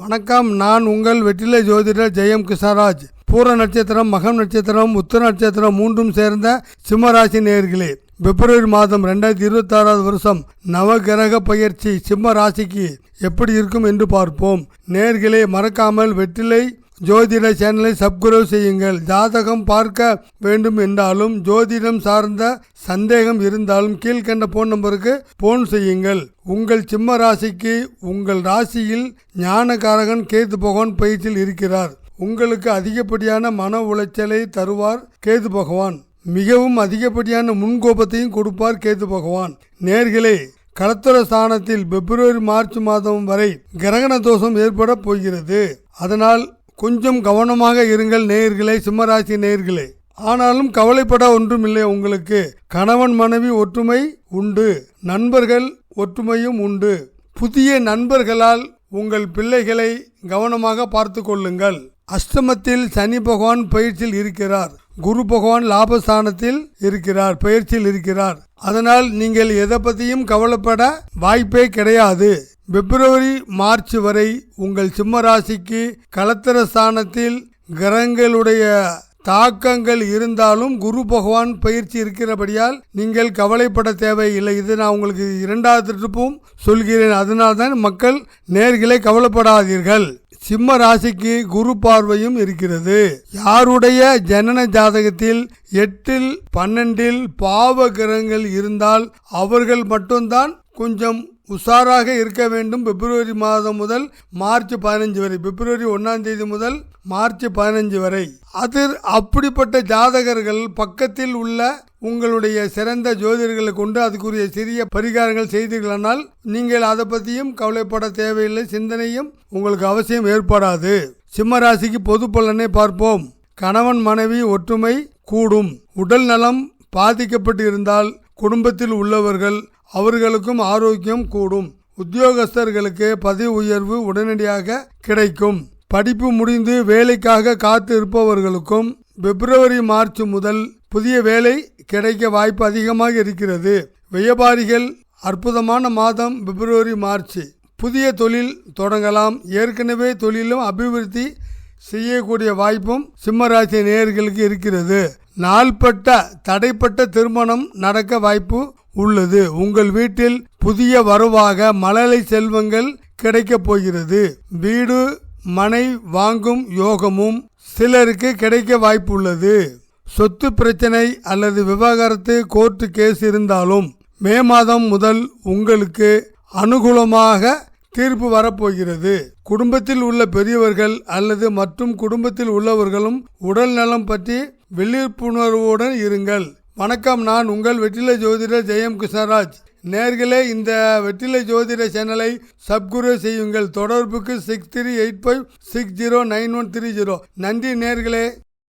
வணக்கம் நான் உங்கள் வெற்றிலை ஜோதிடர் ஜெயம் கிருஷ்ணராஜ். பூர நட்சத்திரம் மகம் நட்சத்திரம் உத்தர நட்சத்திரம் மூன்றும் சேர்ந்த சிம்மராசி நேர்களே பிப்ரவரி மாதம் ரெண்டாயிரத்தி இருபத்தாறாவது வருஷம் நவகிரக பயிற்சி சிம்ம ராசிக்கு எப்படி இருக்கும் என்று பார்ப்போம். நேர்களே மறக்காமல் வெற்றிலை ஜோதிட சேனலை சப்ஸ்கிரைப் செய்யுங்கள். ஜாதகம் பார்க்க வேண்டும் என்றாலும் ஜோதிடம் சார்ந்த சந்தேகம் இருந்தாலும் கீழ்கண்ட போன் நம்பருக்கு போன் செய்யுங்கள். உங்கள் சிம்ம ராசிக்கு உங்கள் ராசியில் ஞானகாரகன் கேது பகவான் பயிற்சியில் இருக்கிறார். உங்களுக்கு அதிகப்படியான மன உளைச்சலை தருவார் கேது பகவான். மிகவும் அதிகப்படியான முன்கோபத்தையும் கொடுப்பார் கேது பகவான். நேர்களே களத்துர ஸ்தானத்தில் பிப்ரவரி மார்ச் மாதம் வரை கிரகண தோஷம் ஏற்பட போகிறது. அதனால் கொஞ்சம் கவனமாக இருங்கள் நேயர்களே சிம்மராசி நேயர்களே. ஆனாலும் கவலைப்பட ஒன்றுமில்லை உங்களுக்கு. கணவன் மனைவி ஒற்றுமை உண்டு. நண்பர்கள் ஒற்றுமையும் உண்டு. புதிய நண்பர்களால் உங்கள் பிள்ளைகளை கவனமாக பார்த்து கொள்ளுங்கள். அஷ்டமத்தில் சனி பகவான் பயிற்சியில் இருக்கிறார். குரு பகவான் லாபஸ்தானத்தில் இருக்கிறார் பயிற்சியில் இருக்கிறார். அதனால் நீங்கள் எதை பற்றியும் கவலைப்பட வாய்ப்பே கிடையாது. பிப்ரவரி மார்ச் வரை உங்கள் சிம்ம ராசிக்கு கலத்திர ஸ்தானத்தில் கிரகங்களுடைய தாக்கங்கள் இருந்தாலும் குரு பகவான் பயிற்சி இருக்கிறபடியால் நீங்கள் கவலைப்பட தேவையில்லை. இது நான் உங்களுக்கு இரண்டாவது திருப்பும் சொல்கிறேன். அதனால் தான் மக்கள் நேர்களை கவலைப்படாதீர்கள். சிம்ம ராசிக்கு குரு பார்வையும் இருக்கிறது. யாருடைய ஜனன ஜாதகத்தில் எட்டில் பன்னெண்டில் பாவ கிரகங்கள் இருந்தால் அவர்கள் மட்டும்தான் கொஞ்சம் உஷாராக இருக்க வேண்டும். பிப்ரவரி மாதம் முதல் மார்ச் பதினஞ்சு வரை. பிப்ரவரி ஒன்றாம் தேதி முதல் மார்ச் பதினஞ்சு வரை. அது அப்படிப்பட்ட ஜாதகர்கள் பக்கத்தில் உள்ள உங்களுடைய சிறந்த ஜோதிடர்களை கொண்டு அதுக்குரிய சிறிய பரிகாரங்கள் செய்தீர்களானால் நீங்கள் அதை பற்றியும் கவலைப்பட தேவையில்லை. சிந்தனையும் உங்களுக்கு அவசியம் ஏற்படாது. சிம்ம ராசிக்கு பொது பலனை பார்ப்போம். கணவன் மனைவி ஒற்றுமை கூடும். உடல் நலம் பாதிக்கப்பட்டு இருந்தால் குடும்பத்தில் உள்ளவர்கள் அவர்களுக்கும் ஆரோக்கியம் கூடும். உத்தியோகஸ்தர்களுக்கு பதவி உயர்வு உடனடியாக கிடைக்கும். படிப்பு முடிந்து வேலைக்காக காத்து இருப்பவர்களுக்கும் பிப்ரவரி மார்ச் முதல் புதிய வேலை கிடைக்க வாய்ப்பு அதிகமாக இருக்கிறது. வியாபாரிகள் அற்புதமான மாதம் பிப்ரவரி மார்ச். புதிய தொழில் தொடங்கலாம். ஏற்கனவே தொழிலும் அபிவிருத்தி செய்யக்கூடிய வாய்ப்பும் சிம்மராசி நேயர்களுக்கு இருக்கிறது. நாள்பட்ட தடைப்பட்ட திருமணம் நடக்க வாய்ப்பு உள்ளது. உங்கள் வீட்டில் புதிய வரவாக மழலை செல்வங்கள் கிடைக்கப் போகிறது. வீடு மனை வாங்கும் யோகமும் சிலருக்கு கிடைக்க வாய்ப்பு உள்ளது சொத்து பிரச்சனை அல்லது விவகாரத்து கோர்ட்டு கேஸ் இருந்தாலும் மே மாதம் முதல் உங்களுக்கு அனுகூலமாக தீர்ப்பு வரப்போகிறது. குடும்பத்தில் உள்ள பெரியவர்கள் அல்லது மற்றும் குடும்பத்தில் உள்ளவர்களும் உடல் நலம் பற்றி விழிப்புணர்வுடன் இருங்கள். வணக்கம் நான் உங்கள் வெற்றிலை ஜோதிடர் ஜெயம் கிருஷ்ணராஜ். நேர்களே இந்த வெற்றிலை ஜோதிட சேனலை சப்குரு செய்யுங்கள். தொடர்புக்கு six three eight five six zero nine one three zero நன்றி நேர்களே.